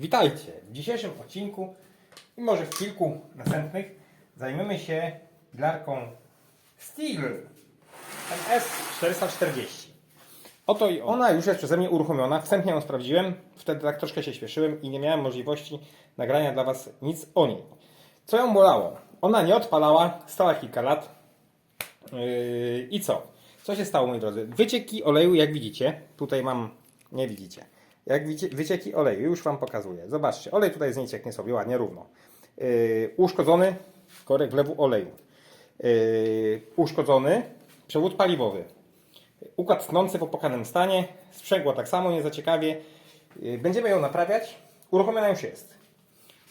Witajcie! W dzisiejszym odcinku i może w kilku następnych zajmiemy się pilarką Steel MS440. Oto i ona już jest przeze mnie uruchomiona. Wstępnie ją sprawdziłem. Wtedy tak troszkę się śpieszyłem i nie miałem możliwości nagrania dla Was nic o niej. Co ją bolało? Ona nie odpalała, stała kilka lat. Yy, I co? Co się stało, moi drodzy? Wycieki oleju, jak widzicie, tutaj mam, nie widzicie. Jak wycieki oleju, już Wam pokazuję. Zobaczcie, olej tutaj z niej cieknie sobie ładnie, równo. Yy, uszkodzony korek wlewu oleju. Yy, uszkodzony przewód paliwowy. Układ tnący w opłakanym stanie. Sprzęgło tak samo, nie za ciekawie. Yy, Będziemy ją naprawiać. Uruchomiona już jest.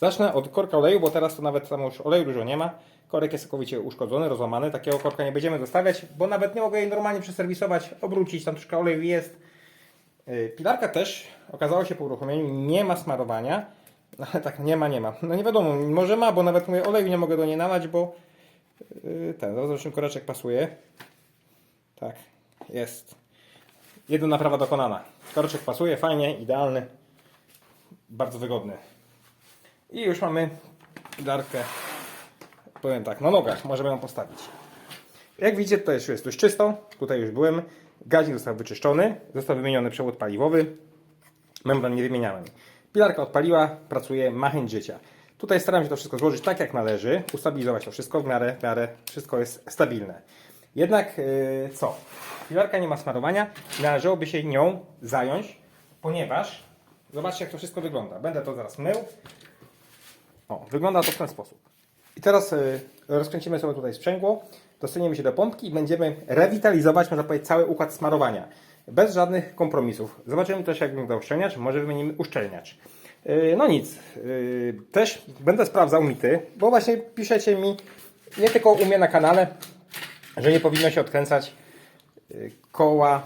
Zacznę od korka oleju, bo teraz to nawet tam już oleju dużo nie ma. Korek jest całkowicie uszkodzony, rozłamany. Takiego korka nie będziemy zostawiać, bo nawet nie mogę jej normalnie przeserwisować, obrócić. Tam troszkę oleju jest. Yy, Pilarka też okazało się po uruchomieniu nie ma smarowania. No, tak nie ma, nie ma. No nie wiadomo, może ma, bo nawet mówię oleju nie mogę do niej nalać, bo yy, ten, zaraz zobaczymy, koreczek pasuje. Tak, jest. Jedna naprawa dokonana. Koreczek pasuje, fajnie, idealny, bardzo wygodny. I już mamy pilarkę, powiem tak, na nogach, możemy ją postawić. Jak widzicie, już jest dość czysto, tutaj już byłem. Gazik został wyczyszczony, został wymieniony przewód paliwowy, membran nie wymieniałem. Pilarka odpaliła, pracuje, ma chęć życia. Tutaj staram się to wszystko złożyć tak jak należy, ustabilizować to wszystko w miarę, w miarę wszystko jest stabilne. Jednak yy, co? Pilarka nie ma smarowania, należałoby się nią zająć, ponieważ zobaczcie jak to wszystko wygląda. Będę to zaraz mył. O, wygląda to w ten sposób. I teraz y, rozkręcimy sobie tutaj sprzęgło, dostaniemy się do pompki i będziemy rewitalizować, można powiedzieć, cały układ smarowania. Bez żadnych kompromisów. Zobaczymy też, jak wygląda uszczelniacz. Może wymienimy uszczelniacz. Y, no nic. Y, też będę sprawdzał mity, bo właśnie piszecie mi, nie tylko u mnie na kanale, że nie powinno się odkręcać y, koła,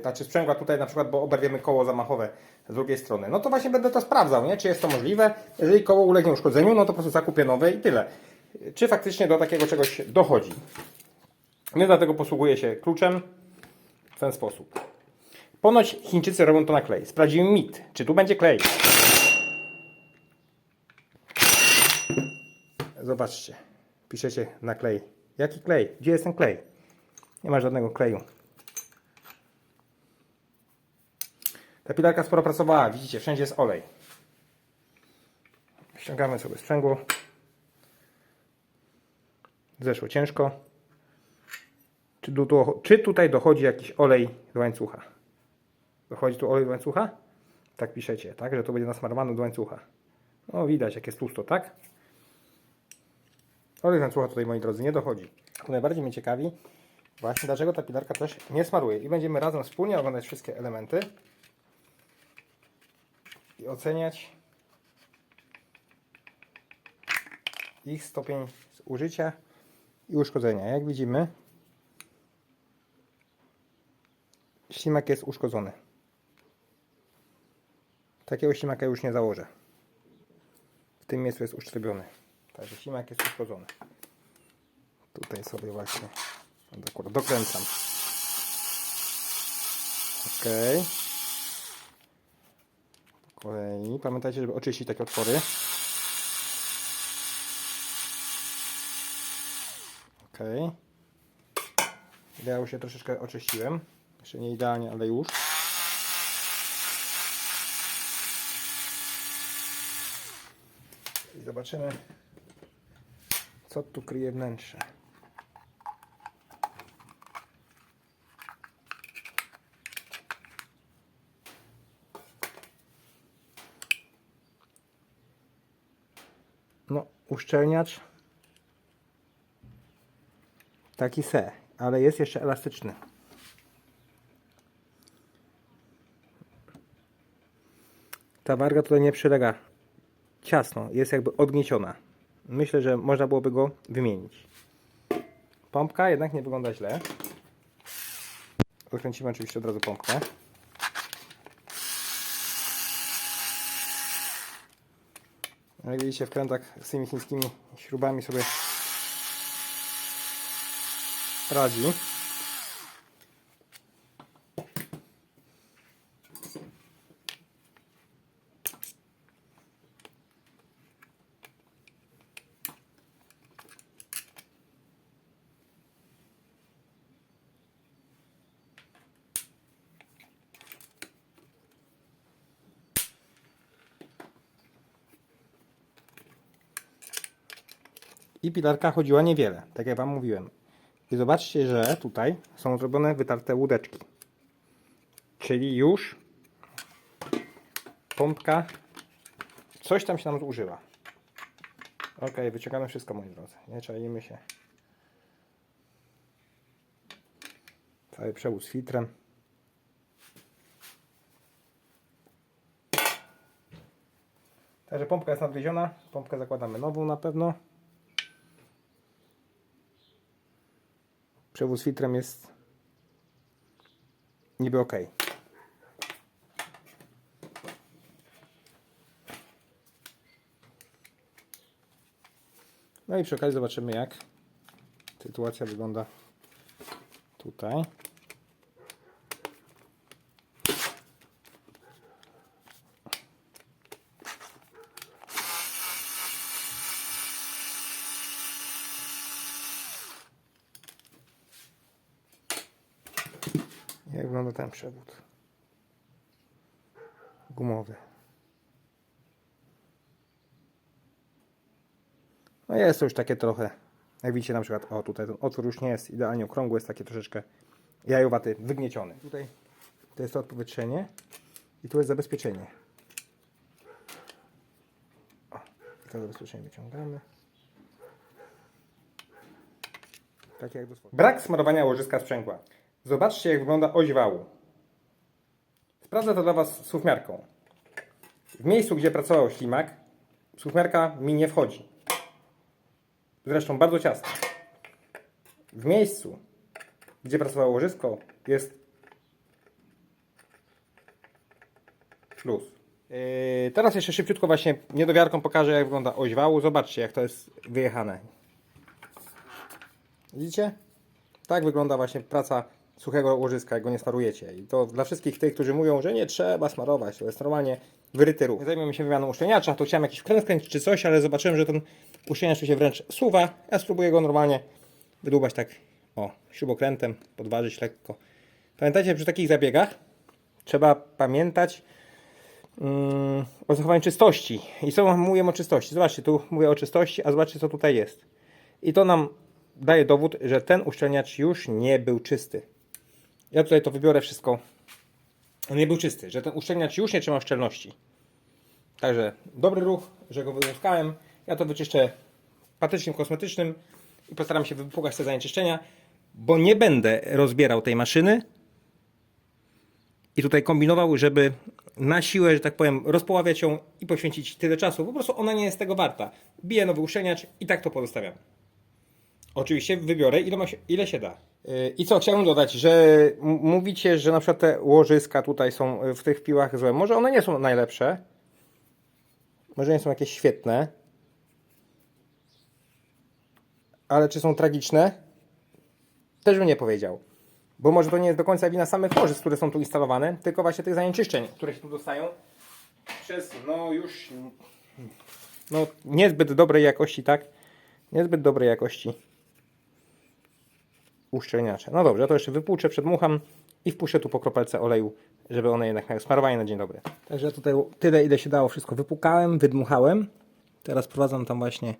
znaczy sprzęgła tutaj na przykład, bo oberwiemy koło zamachowe z drugiej strony. No to właśnie będę to sprawdzał, nie? czy jest to możliwe. Jeżeli koło ulegnie uszkodzeniu, no to po prostu zakupię nowe i tyle. Czy faktycznie do takiego czegoś dochodzi. Więc dlatego posługuję się kluczem w ten sposób. Ponoć Chińczycy robią to na klej. Sprawdziłem mit. Czy tu będzie klej? Zobaczcie. Piszecie na klej. Jaki klej? Gdzie jest ten klej? Nie ma żadnego kleju. Ta pilarka sporo pracowała. Widzicie, wszędzie jest olej. Ściągamy sobie sprzęgło. Zeszło ciężko. Czy, czy tutaj dochodzi jakiś olej z łańcucha? Dochodzi tu olej z łańcucha? Tak piszecie, tak? Że to będzie nasmarowany do łańcucha. No widać, jak jest tłusto, tak? Olej z łańcucha tutaj, moi drodzy, nie dochodzi. Najbardziej mnie ciekawi, właśnie dlaczego ta pilarka też nie smaruje. I będziemy razem wspólnie oglądać wszystkie elementy i oceniać ich stopień zużycia i uszkodzenia. Jak widzimy, ślimak jest uszkodzony. Takiego ślimaka już nie założę. W tym miejscu jest uszczerbiony. Także ślimak jest uszkodzony. Tutaj sobie właśnie dokręcam. Ok. Po kolei. Pamiętajcie, żeby oczyścić takie otwory. Ok. Ja już się troszeczkę oczyściłem. Jeszcze nie idealnie, ale już. I zobaczymy, co tu kryje wnętrze. No, uszczelniacz taki se, ale jest jeszcze elastyczny. Ta warga tutaj nie przylega ciasno, jest jakby odgnieciona. Myślę, że można byłoby go wymienić. Pompka jednak nie wygląda źle. Odkręcimy oczywiście od razu pompkę. Jak widzicie, wkrętak z tymi chińskimi śrubami sobie radzi. i pilarka chodziła niewiele, tak jak Wam mówiłem. I zobaczcie, że tutaj są zrobione wytarte łódeczki. Czyli już pompka coś tam się nam zużyła. Ok, wyciągamy wszystko moi drodzy. Nie czajmy się. Cały przewód z filtrem. Także pompka jest nadwieziona. Pompkę zakładamy nową na pewno. Przewód z filtrem jest niby ok. No i przy okazji zobaczymy jak sytuacja wygląda tutaj. Jak wygląda ten przewód gumowy. No jest to już takie trochę, jak widzicie na przykład, o tutaj ten otwór już nie jest idealnie okrągły, jest takie troszeczkę jajowaty, wygnieciony. Tutaj to jest to odpowietrzenie i tu jest zabezpieczenie. O, to zabezpieczenie wyciągamy. Tak jak. Brak smarowania łożyska sprzęgła. Zobaczcie jak wygląda oś wału. Sprawdzę to dla Was suwmiarką. W miejscu, gdzie pracował ślimak, suwmiarka mi nie wchodzi. Zresztą bardzo ciasno. W miejscu, gdzie pracowało łożysko, jest luz. Yy, teraz jeszcze szybciutko właśnie niedowiarką pokażę, jak wygląda oś wału. Zobaczcie, jak to jest wyjechane. Widzicie? Tak wygląda właśnie praca suchego łożyska, jak go nie smarujecie. I to dla wszystkich tych, którzy mówią, że nie trzeba smarować, to jest normalnie wyryty ruch. Zajmujemy się wymianą uszczelniacza, to chciałem jakiś wkręt kręcić czy coś, ale zobaczyłem, że ten uszczelniacz tu się wręcz suwa. Ja spróbuję go normalnie wydłubać tak, o, śrubokrętem, podważyć lekko. Pamiętajcie, przy takich zabiegach trzeba pamiętać mm, o zachowaniu czystości. I co mówię o czystości? Zobaczcie, tu mówię o czystości, a zobaczcie, co tutaj jest. I to nam daje dowód, że ten uszczelniacz już nie był czysty. Ja tutaj to wybiorę wszystko. Nie był czysty, że ten uszczelniacz już nie trzyma szczelności. Także dobry ruch, że go wyłuskałem. Ja to wyczyszczę patyczkiem kosmetycznym i postaram się wypłukać te zanieczyszczenia, bo nie będę rozbierał tej maszyny i tutaj kombinował, żeby na siłę, że tak powiem, rozpoławiać ją i poświęcić tyle czasu. Po prostu ona nie jest tego warta. Biję nowy uszczelniacz i tak to pozostawiam. Oczywiście wybiorę ile, ma się, ile się da. Yy, I co, chciałbym dodać, że mówicie, że na przykład te łożyska tutaj są y, w tych piłach złe. Może one nie są najlepsze. Może nie są jakieś świetne. Ale czy są tragiczne? Też bym nie powiedział. Bo może to nie jest do końca wina samych łożysk, które są tu instalowane, tylko właśnie tych zanieczyszczeń, które się tu dostają przez, no już, no niezbyt dobrej jakości, tak? Niezbyt dobrej jakości uszczelniacze. No dobrze, to jeszcze wypłuczę, przedmucham i wpuszczę tu po kropelce oleju, żeby one jednak miały smarowanie na dzień dobry. Także tutaj tyle, ile się dało, wszystko wypłukałem, wydmuchałem. Teraz prowadzam tam właśnie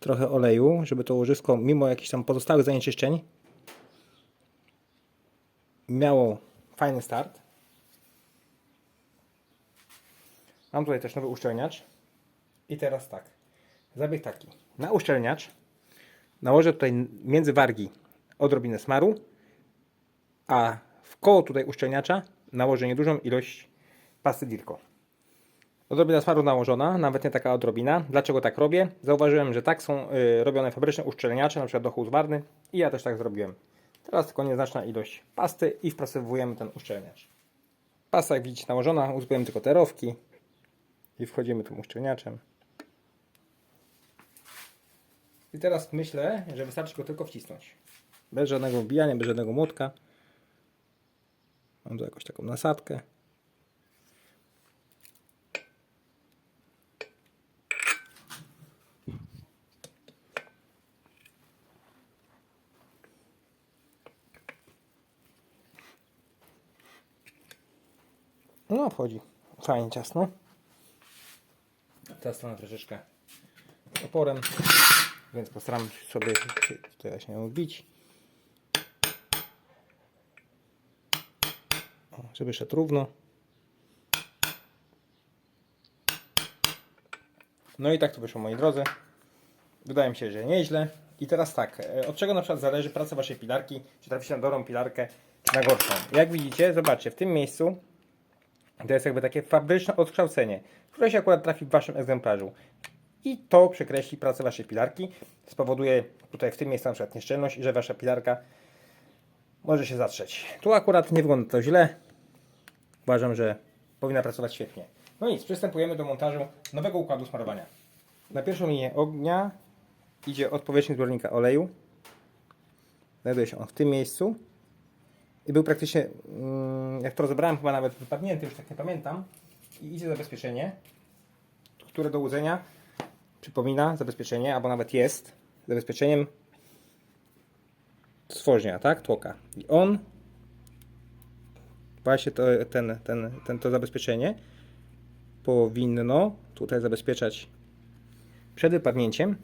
trochę oleju, żeby to łożysko, mimo jakichś tam pozostałych zanieczyszczeń, miało fajny start. Mam tutaj też nowy uszczelniacz. I teraz tak. Zabieg taki. Na uszczelniacz nałożę tutaj między wargi odrobinę smaru, a w koło tutaj uszczelniacza nałożę niedużą ilość pasty Dilko. Odrobina smaru nałożona, nawet nie taka odrobina. Dlaczego tak robię? Zauważyłem, że tak są y, robione fabryczne uszczelniacze, przykład do Husqvarny i ja też tak zrobiłem. Teraz tylko nieznaczna ilość pasty i wprasowujemy ten uszczelniacz. Pasta jak widzicie nałożona, uzupełniam tylko te rowki i wchodzimy tym uszczelniaczem. I teraz myślę, że wystarczy go tylko wcisnąć. Bez żadnego wbijania, bez żadnego młotka. Mam tu jakąś taką nasadkę. No, wchodzi fajnie ciasno. Ta strona troszeczkę oporem. Więc postaram sobie tutaj właśnie ją wbić. Żeby szedł równo. No i tak to wyszło moi drodzy. Wydaje mi się, że nieźle. I teraz tak, e, od czego na przykład zależy praca waszej pilarki? Czy trafi się na dobrą pilarkę, czy na gorszą? Jak widzicie, zobaczcie, w tym miejscu to jest jakby takie fabryczne odkształcenie, które się akurat trafi w waszym egzemplarzu. I to przekreśli pracę waszej pilarki, spowoduje tutaj w tym miejscu na przykład nieszczelność że wasza pilarka może się zatrzeć. Tu akurat nie wygląda to źle. Uważam, że powinna pracować świetnie. No nic, przystępujemy do montażu nowego układu smarowania. Na pierwszą linię ognia idzie od powierzchni zbiornika oleju. Znajduje się on w tym miejscu. I był praktycznie, mm, jak to rozebrałem, chyba nawet wypadnięty, już tak nie pamiętam. I idzie zabezpieczenie, które do łudzenia przypomina zabezpieczenie, albo nawet jest zabezpieczeniem stworznia, tak? Tłoka. I on, właśnie to, ten, ten, ten, to zabezpieczenie powinno tutaj zabezpieczać przed wypadnięciem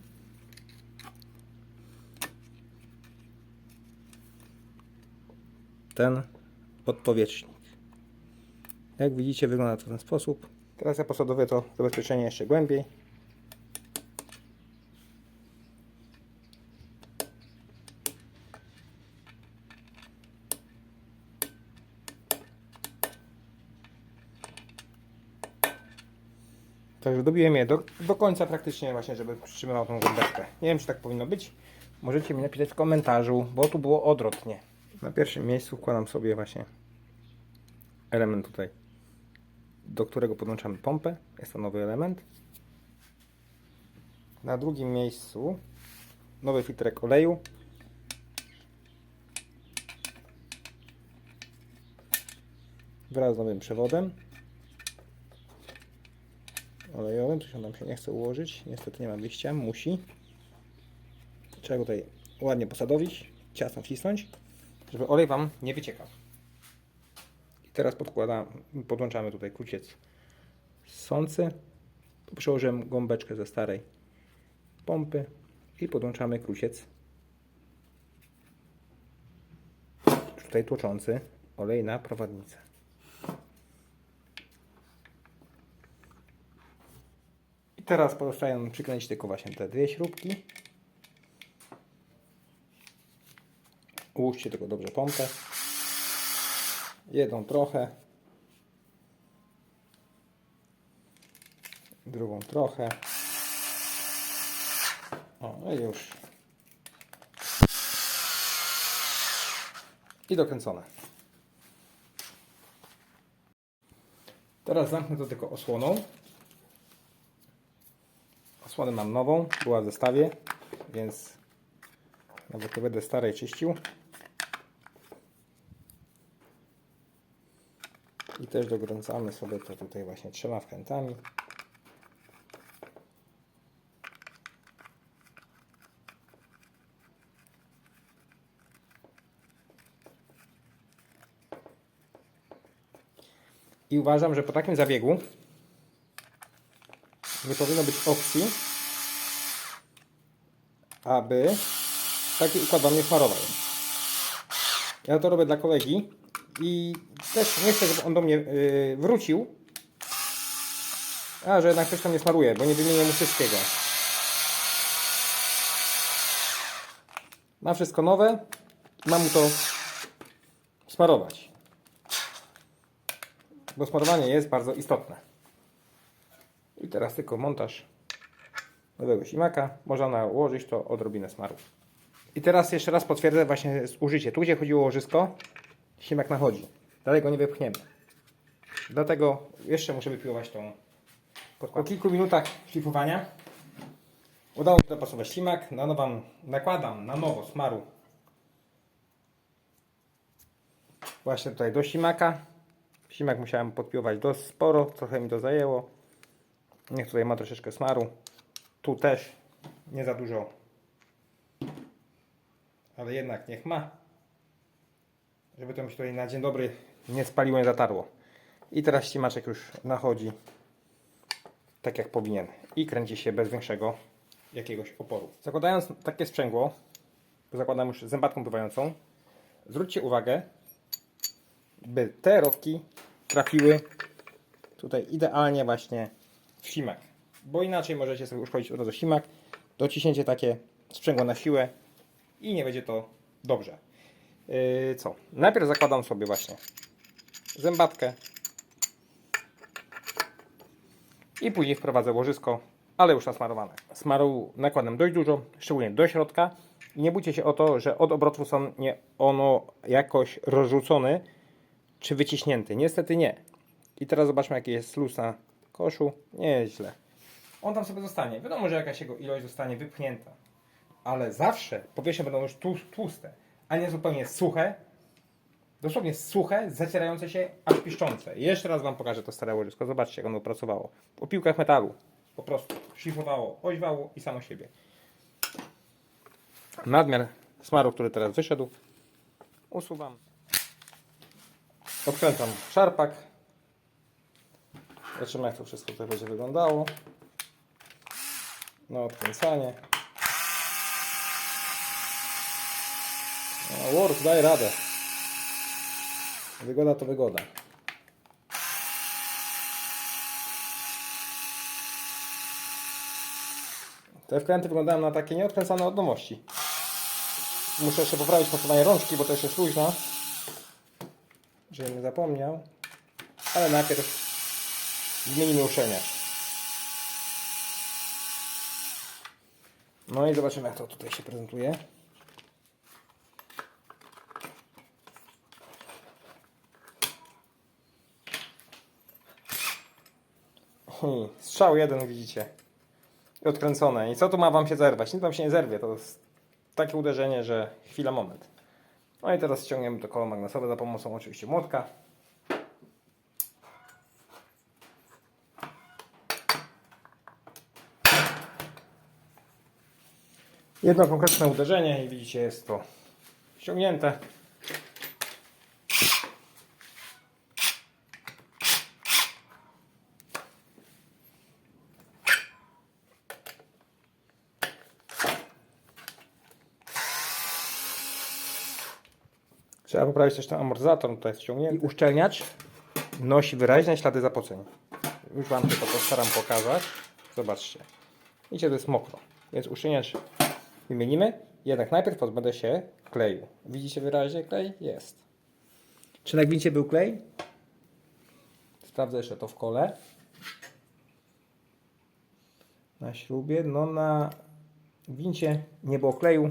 ten odpowietrznik. Jak widzicie wygląda to w ten sposób. Teraz ja posadowię to zabezpieczenie jeszcze głębiej. Dobiłem je do, do końca praktycznie właśnie, żeby przytrzymywał tą gąbeczkę. Nie wiem, czy tak powinno być. Możecie mi napisać w komentarzu, bo tu było odwrotnie. Na pierwszym miejscu wkładam sobie właśnie element tutaj, do którego podłączamy pompę. Jest to nowy element. Na drugim miejscu nowy filtrek oleju. Wraz z nowym przewodem olejowym. Tu się nam się nie chce ułożyć. Niestety nie ma wyjścia. Musi. Trzeba go tutaj ładnie posadowić, ciasno wcisnąć, żeby olej Wam nie wyciekał. I teraz podkładam, podłączamy tutaj kruciec sący. Przełożyłem gąbeczkę ze starej pompy i podłączamy kruciec tutaj tłoczący olej na prowadnicę. Teraz pozostaje nam przykręcić tylko właśnie te dwie śrubki. Ułóżcie tylko dobrze pompę. Jedną trochę. Drugą trochę. O, no i już. I dokręcone. Teraz zamknę to tylko osłoną. Osłonę mam nową, była w zestawie, więc nawet nie będę starej czyścił. I też dokręcamy sobie to tutaj właśnie trzema wkrętami. I uważam, że po takim zabiegu nie powinno być opcji, aby taki układ wam nie smarował. Ja to robię dla kolegi i też nie chcę, żeby on do mnie yy, wrócił, a że jednak coś tam nie smaruje, bo nie wymienię mu wszystkiego. Ma wszystko nowe, mam mu to smarować. Bo smarowanie jest bardzo istotne. Teraz tylko montaż nowego ślimaka. Można nałożyć to odrobinę smaru. I teraz jeszcze raz potwierdzę właśnie użycie. Tu gdzie chodziło łożysko, ślimak nachodzi. Dalej go nie wypchniemy. Dlatego jeszcze muszę wypiłować tą podkładkę. Po kilku minutach szlifowania udało mi się dopasować ślimak. Na nową, nakładam na nowo smaru właśnie tutaj do ślimaka. Ślimak musiałem podpiłować dość sporo, trochę mi to zajęło. Niech tutaj ma troszeczkę smaru. Tu też nie za dużo, ale jednak niech ma. Żeby to mi się tutaj na dzień dobry nie spaliło, nie zatarło. I teraz ślimaczek już nachodzi tak jak powinien i kręci się bez większego jakiegoś oporu. Zakładając takie sprzęgło, zakładam już zębatką pływającą, zwróćcie uwagę, by te rowki trafiły tutaj idealnie właśnie w simak. Bo inaczej możecie sobie uszkodzić od razu simak, dociśnięcie takie sprzęgło na siłę i nie będzie to dobrze. Yy, co? Najpierw zakładam sobie właśnie zębatkę i później wprowadzę łożysko, ale już nasmarowane. Smaru nakładam dość dużo, szczególnie do środka nie bójcie się o to, że od obrotów są nie ono jakoś rozrzucony czy wyciśnięty. Niestety nie. I teraz zobaczmy jaki jest luz na koszu. Nie jest źle. On tam sobie zostanie. Wiadomo, że jakaś jego ilość zostanie wypchnięta. Ale zawsze powierzchnie będą już tłus- tłuste, a nie zupełnie suche. Dosłownie suche, zacierające się, aż piszczące. Jeszcze raz Wam pokażę to stare łożysko. Zobaczcie, jak ono pracowało. Po piłkach metalu. Po prostu szlifowało, oźwało i samo siebie. Nadmiar smaru, który teraz wyszedł, usuwam. Odkręcam szarpak. Zobaczymy, jak to wszystko tutaj będzie wyglądało. No, odkręcanie. No, Word daje radę. Wygoda to wygoda. Te wkręty wyglądają na takie nieodkręcane od nowości. Muszę jeszcze poprawić mocowanie rączki, bo to jeszcze jest luźna. Żebym nie zapomniał. Ale najpierw zmienimy uszczelniacz. No i zobaczymy jak to tutaj się prezentuje. Hmm, Strzał jeden widzicie. I odkręcone. I co tu ma wam się zerwać? Nic wam się nie zerwie. To jest takie uderzenie, że chwila, moment. No i teraz ściągniemy to koło magnesowe za pomocą oczywiście młotka. Jedno konkretne uderzenie i widzicie jest to ściągnięte. Trzeba poprawić też ten amortyzator, tutaj jest ściągnięty. I uszczelniacz nosi wyraźne ślady zapoceń. Już Wam tylko postaram pokazać. Zobaczcie. Widzicie, to jest mokro. Więc uszczelniacz wymienimy. Jednak najpierw pozbędę się kleju. Widzicie wyraźnie klej? Jest. Czy na gwincie był klej? Sprawdzę jeszcze to w kole. Na śrubie. No na gwincie nie było kleju,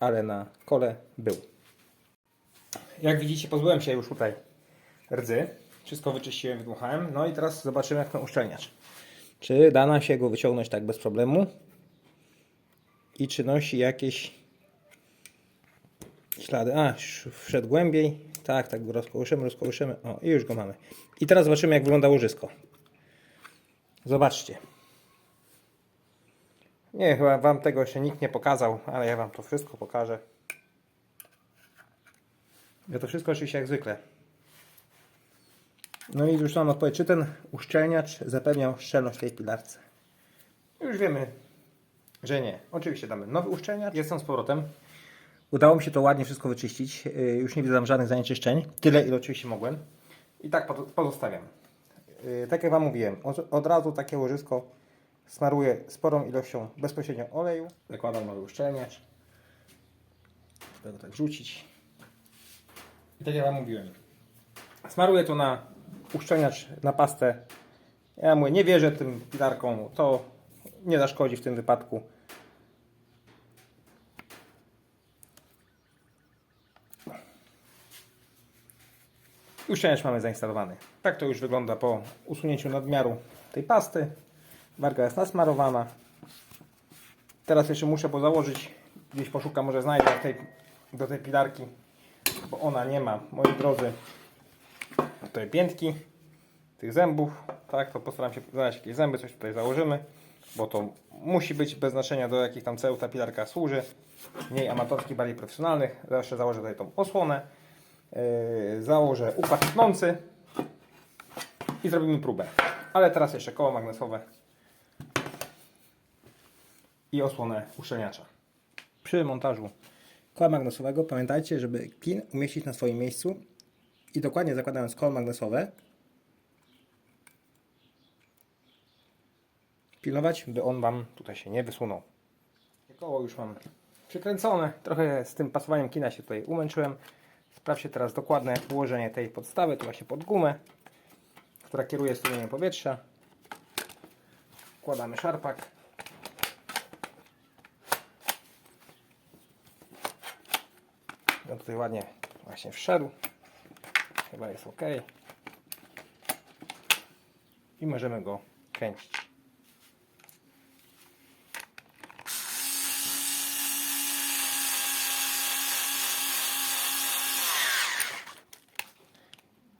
ale na kole był. Jak widzicie, pozbyłem się już tutaj rdzy. Wszystko wyczyściłem, wydmuchałem. No i teraz zobaczymy, jak ten uszczelniacz. Czy da nam się go wyciągnąć tak bez problemu? I czy nosi jakieś ślady? A, wszedł głębiej. Tak, tak rozkołyszymy, rozkołyszymy. O, i już go mamy. I teraz zobaczymy, jak wygląda łożysko. Zobaczcie. Nie, chyba Wam tego jeszcze nikt nie pokazał, ale ja Wam to wszystko pokażę. Ja to wszystko oczywiście jak zwykle. No i już mam odpowiedź, czy ten uszczelniacz zapewniał szczelność tej pilarce. Już wiemy, że nie. Oczywiście damy nowy uszczelniacz. Jestem z powrotem. Udało mi się to ładnie wszystko wyczyścić. Yy, Już nie widzę tam żadnych zanieczyszczeń. Tyle, ile oczywiście mogłem. I tak pozo- pozostawiam. Yy, Tak jak Wam mówiłem, od, razu takie łożysko smaruję sporą ilością bezpośrednio oleju. Zakładam nowy uszczelniacz. Go tak wrzucić. I tak jak Wam mówiłem, smaruję to na uszczelniacz, na pastę. Ja mówię, nie wierzę tym pilarką, to nie zaszkodzi w tym wypadku. Uszczelniacz mamy zainstalowany. Tak to już wygląda po usunięciu nadmiaru tej pasty. Warga jest nasmarowana. Teraz jeszcze muszę bo założyć, gdzieś poszukam, może znajdę tej, do tej pilarki, bo ona nie ma, moi drodzy, tutaj piętki tych zębów, tak, to postaram się znaleźć jakieś zęby, coś tutaj założymy, bo to musi być bez znaczenia do jakich tam celów ta pilarka służy, mniej amatorskich, bardziej profesjonalnych, zawsze założę tutaj tą osłonę, założę układ tnący i zrobimy próbę, ale teraz jeszcze koło magnesowe i osłonę uszczelniacza. Przy montażu koła magnesowego pamiętajcie, żeby klin umieścić na swoim miejscu i dokładnie zakładając koło magnesowe pilnować, by on Wam tutaj się nie wysunął. Koło już mam przykręcone, trochę z tym pasowaniem kina się tutaj umęczyłem. Sprawdźcie teraz dokładne ułożenie tej podstawy, tu właśnie pod gumę, która kieruje strumieniem powietrza. Wkładamy szarpak. On tutaj ładnie właśnie wszedł. Chyba jest ok. I możemy go kręcić.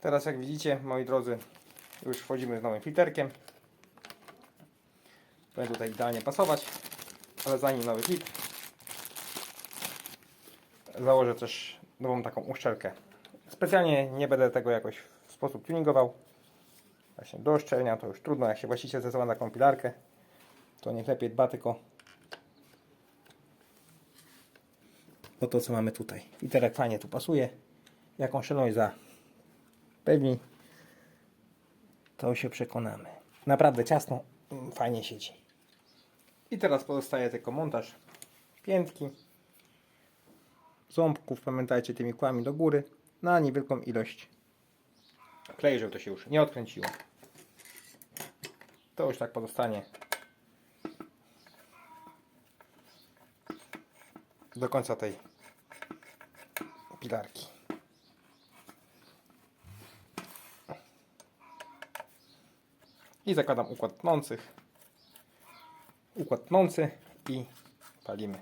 Teraz jak widzicie, moi drodzy, już wchodzimy z nowym filterkiem. Będzie tutaj idealnie pasować, ale zanim nowy filtr, założę też nową taką uszczelkę. Specjalnie nie będę tego jakoś w sposób tuningował. Właśnie do uszczelnia to już trudno, jak się właściciel zdecydował na taką pilarkę, to niech lepiej dba tylko o to, co mamy tutaj. Filterek fajnie tu pasuje. Jaką szczelność za pewni, to się przekonamy. Naprawdę ciasno, mm, fajnie siedzi. I teraz pozostaje tylko montaż piętki, ząbków, pamiętajcie tymi kłami do góry, na niewielką ilość klei, żeby to się już nie odkręciło. To już tak pozostanie do końca tej pilarki. I zakładam układ tnących. Układ tnący i palimy.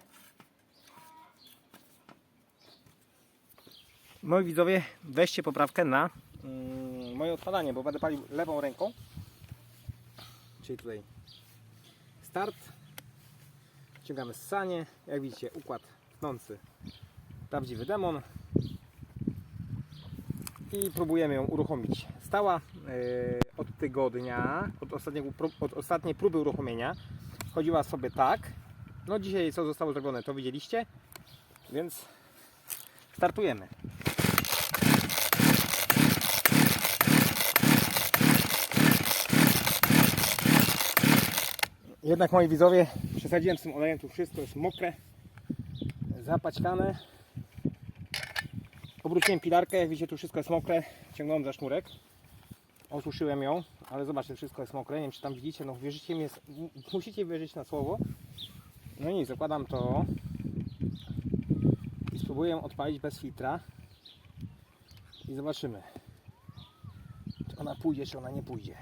Moi widzowie, weźcie poprawkę na mm, moje odpalanie, bo będę palił lewą ręką. Czyli tutaj start. Wciągamy ssanie. Jak widzicie, układ tnący. Prawdziwy demon. I próbujemy ją uruchomić. Stała yy, od tygodnia, od, ostatniego, od ostatniej próby uruchomienia. Chodziła sobie tak. No dzisiaj co zostało zrobione, to widzieliście. Więc startujemy. Jednak moi widzowie, przesadziłem z tym olejem, tu wszystko jest mokre, zapaćkane. Obróciłem pilarkę, jak widzicie tu wszystko jest mokre, ciągnąłem za sznurek. Osuszyłem ją, ale zobaczcie, wszystko jest mokre, nie wiem czy tam widzicie, no wierzycie mi, m- musicie wierzyć na słowo. No i zakładam to i spróbuję odpalić bez filtra i zobaczymy, czy ona pójdzie, czy ona nie pójdzie.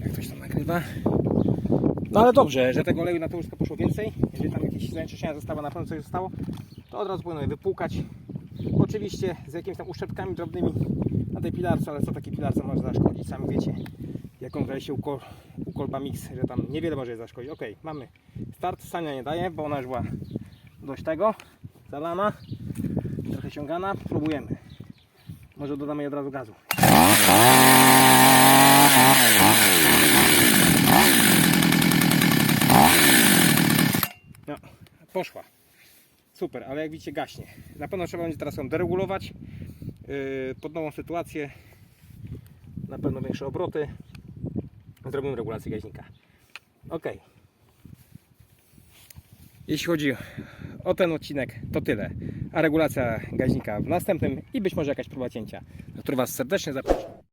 Jak ktoś to nagrywa. No ale dobrze, że tego oleju na to łóżko poszło więcej. Jeżeli tam jakieś zanieczyszczenia zostało, na pewno coś zostało, to od razu powinno je wypłukać. Oczywiście z jakimiś tam uszczepkami drobnymi tej pilarce, ale co takie pilarce może zaszkodzić, sami wiecie. Jaką grali się u, kol, u Kolba Mix, że tam niewiele może jej zaszkodzić. Ok, mamy start, Sania nie daje, bo ona już była dość tego, zalana, trochę ciągana, próbujemy. Może dodamy jej od razu gazu. No, poszła. Super, ale jak widzicie gaśnie. Na pewno trzeba będzie teraz ją deregulować pod nową sytuację. Na pewno większe obroty. Zrobimy regulację gaźnika. Ok. Jeśli chodzi o ten odcinek, to tyle. A regulacja gaźnika w następnym i być może jakaś próba cięcia, na którą Was serdecznie zapraszam.